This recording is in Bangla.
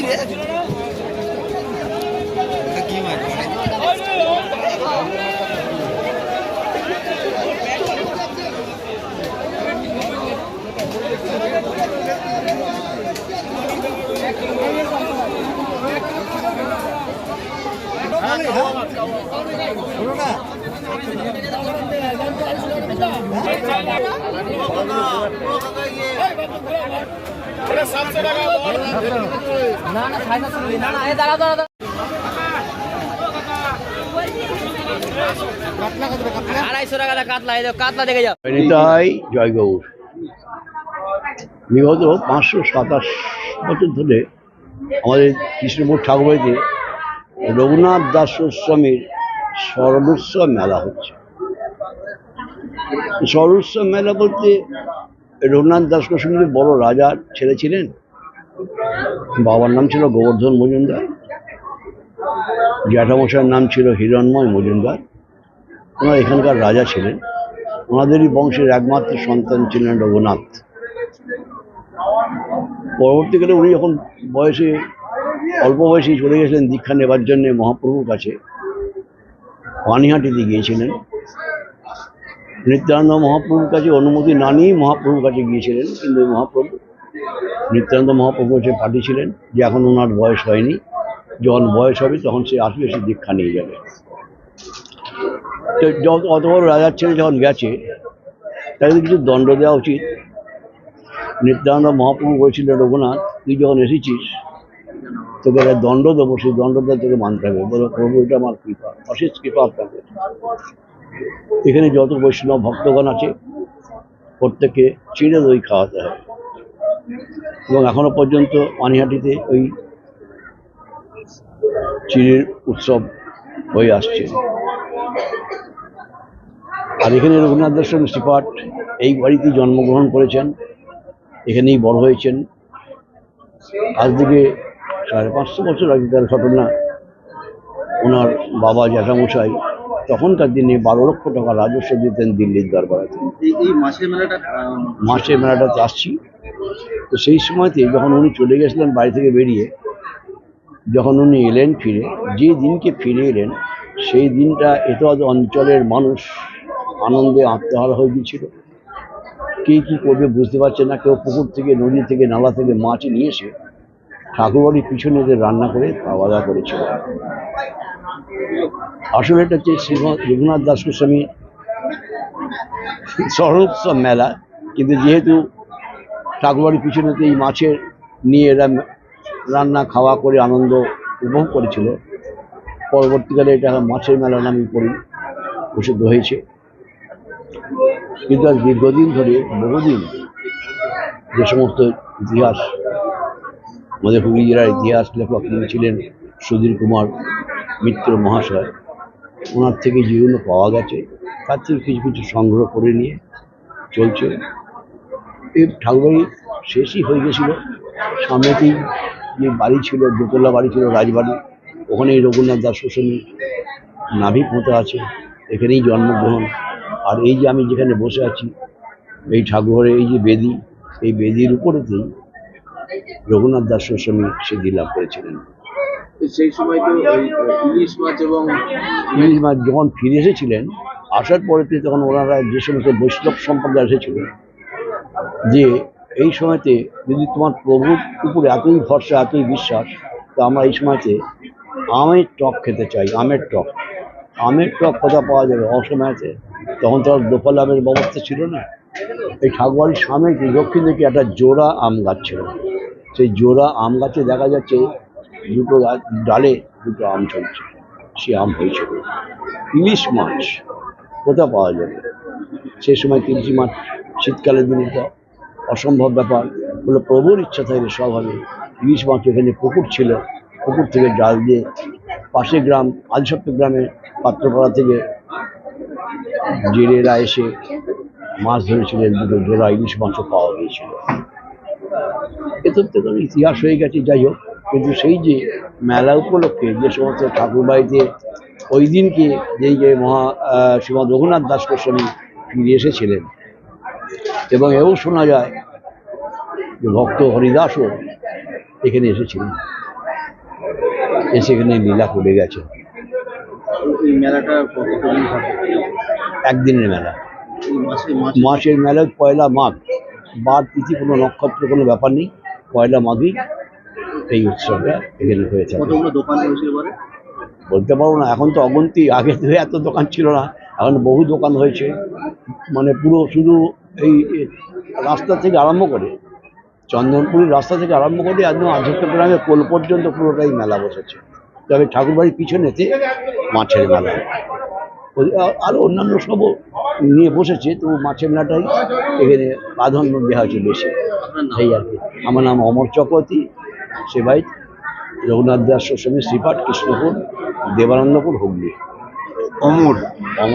রে বিগত পাঁচশো সাতাশ বছর ধরে আমাদের কৃষ্ণপুর ঠাকুরবাড়িতে রঘুনাথ দাস গোস্বামীর স্মরণোৎসব মেলা হচ্ছে। স্মরণোৎসব মেলা বলতে রঘুনাথ দাস গোস্বামী বড় রাজার ছেলে ছিলেন। বাবার নাম ছিল গোবর্ধন মজুমদার। জ্যাঠামশাইয়ের নাম ছিল হিরণময় মজুমদার। ওনারা এখানকার রাজা ছিলেন। ওনাদেরই বংশের একমাত্র সন্তান ছিলেন রঘুনাথ। পরবর্তীকালে উনি যখন বয়সে, অল্প বয়সেই চলে গেছিলেন দীক্ষা নেবার জন্য মহাপ্রভুর কাছে, পানিহাটিতে গিয়েছিলেন। নিত্যানন্দ মহাপ্রভুর কাছে অনুমতি না নিয়েই মহাপ্রভুর কাছে গিয়েছিলেন, কিন্তু মহাপ্রভু নিত্যানন্দ মহাপ্রভু কাছে পাঠিয়েছিলেন যে এখন ওনার বয়স হয়নি, যখন বয়স হবে তখন সে আসবে এসে দীক্ষা নিয়ে যাবে। অত বড় রাজার ছেলে যখন গেছে তাকে কিছু দণ্ড দেওয়া উচিত। নিত্যানন্দ মহাপ্রভু বলছিল, রঘুনাথ, তুই যখন এসেছিস, তোকে একটা দণ্ড দেবো, সেই দণ্ডটা তোকে মানতে হবে। বলো, প্রভু, এটা আমার কৃপা, অশেষ কৃপা আপনাকে। এখানে যত বৈষ্ণব ভক্তগণ আছে, প্রত্যেককে চিড়ে দই খাওয়াতে হবে। এবং এখনও পর্যন্ত পানিহাটিতে ওই চিড়ের উৎসব হয়ে আসছে। আর এখানে রঘুনাথ দর্শন শ্রীপাঠ এই বাড়িতেই জন্মগ্রহণ করেছেন। এখানেই বড় হয়েছেন। আজ থেকে সাড়ে পাঁচশো বছর আগেকার ঘটনা ওনার বাবা জ্যাঠামশাই তখনকার দিনে বারো লক্ষ টাকা রাজস্ব দিতেন দিল্লির এই এই মেলাটা মাসে মেলাটাতে আসছি তো সেই সময়তে যখন উনি চলে গেছিলেন বাড়ি থেকে বেরিয়ে, যখন উনি এলেন ফিরে, যে দিনকে ফিরে এলেন, সেই দিনটা এত অঞ্চলের মানুষ আনন্দে আত্মহারা হয়ে গিয়েছিল। কে কী করবে বুঝতে পারছে না, কেউ পুকুর থেকে, নদী থেকে, নালা থেকে মাছ নিয়ে এসে ঠাকুরবাড়ির পিছনে এদের রান্না করে খাওয়া দাওয়া করেছিল। আসলে এটা হচ্ছে শ্রীমৎ রঘুনাথ দাস গোস্বামী স্মরণোৎসব মেলা, কিন্তু যেহেতু ঠাকুরবাড়ির পিছনেতে এই মাছের নিয়ে এরা রান্না, খাওয়া করে আনন্দ উপভোগ করেছিল। পরবর্তীকালে এটা মাছের মেলা নামে পরি, প্রসিদ্ধ হয়েছে। কিন্তু আজ দীর্ঘদিন ধরে, বহুদিন যে সমস্ত ইতিহাস, আমাদের হুগলি জেলার ইতিহাস লেখক তিনি ছিলেন সুধীর কুমার মিত্র মহাশয়, ওনার থেকে যেগুলো পাওয়া গেছে, তার থেকে কিছু কিছু সংগ্রহ করে নিয়ে চলছে। এই ঠাকুরবাড়ি শেষই হয়ে গেছিল। সামনেতেই যে বাড়ি ছিল দোতলা বাড়ি ছিল রাজবাড়ি ওখানেই রঘুনাথ দাস গোস্বামী নাভি পোঁতা আছে এখানেই জন্মগ্রহণ। আর এই যে আমি যেখানে বসে আছি এই ঠাকুরের এই যে বেদি এই বেদির উপরেতেই রঘুনাথ দাস গোস্বামী সিদ্ধি লাভ করেছিলেন। সেই সময় তো ইলিশ মাছ এবং ইলিশ মাছ যখন ফিরে এসেছিলেন আসার পরেতে তখন ওনারা যে সমস্ত বৈষ্ণব সম্প্রদায় এসেছিল যে এই সময়তে যদি তোমার প্রভুর উপরে এতই ভরসা, এতই বিশ্বাস, তো আমরা এই সময়তে আমের টক খেতে চাই, আমের টক। আমের টক কোথা পাওয়া যাবে? অসময়তে তখন তো আর দোফল আমের ব্যবস্থা ছিল না। এই ঠাকুরবাড়ির সামনে দক্ষিণ দিকে একটা জোড়া আম গাছ ছিল। সেই জোড়া আম গাছে দেখা যাচ্ছে দুটো ডালে দুটো আম চলছে। সে আম হয়েছিল। ইলিশ মাছ কোথা পাওয়া যাবে? সে সময় ইলিশ মাছ শীতকালের দিনে তো অসম্ভব ব্যাপার। হলো প্রবল ইচ্ছা থাকলে সব হবে। ইলিশ মাছ এখানে পুকুর ছিল। পুকুর থেকে জাল দিয়ে পাশে গ্রাম আদিসপ্ত গ্রামে পাত্রপাড়া থেকে জেলেরা এসে মাছ ধরেছিলেন দুটো জোড়া ইলিশ মাছও পাওয়া গিয়েছিল। এদের তো ইতিহাস হয়ে গেছে যাই হোক। কিন্তু সেই যে মেলা উপলক্ষে যে সমস্ত ঠাকুর বাড়িতে ওই দিনকে যেই যে মহা আহ, শ্রীমৎ রঘুনাথ দাস গোস্বামী ফিরে এসেছিলেন এবং এও শোনা যায় যে ভক্ত হরিদাসও এখানে এসেছিলেন। এসে এখানে লীলা করে গেছে। একদিনের মেলা। মাসের মেলা পয়লা মাঘ। বার তিথি কোনো নক্ষত্র কোনো ব্যাপার নেই। পয়লা মাঘই এই উৎসবটা এখানে হয়ে এবারে? বলতে পারব না এখন তো অগন্তি আগে তো এত দোকান ছিল না। এখন বহু দোকান হয়েছে। মানে পুরো শুধু এই রাস্তা থেকে আরম্ভ করে চন্দনপুরের রাস্তা থেকে আরম্ভ করে একদম গ্রামে কোল পর্যন্ত পুরোটাই মেলা বসেছে। তবে ঠাকুরবাড়ির পিছনেতে মাছের মেলা। ওই- আ- আরও অন্যান্য সবও নিয়ে বসেছে তো মাছের মেলাটাই এখানে প্রাধান্য দেওয়া হয়েছে বেশি। এই আর কি। আমার নাম অমর চক্রবর্তী সেবাই রঘুনাথ দাস গোস্বামী শ্রীপাঠ কৃষ্ণপুর দেবানন্দপুর হুগলি। অমর। অমর।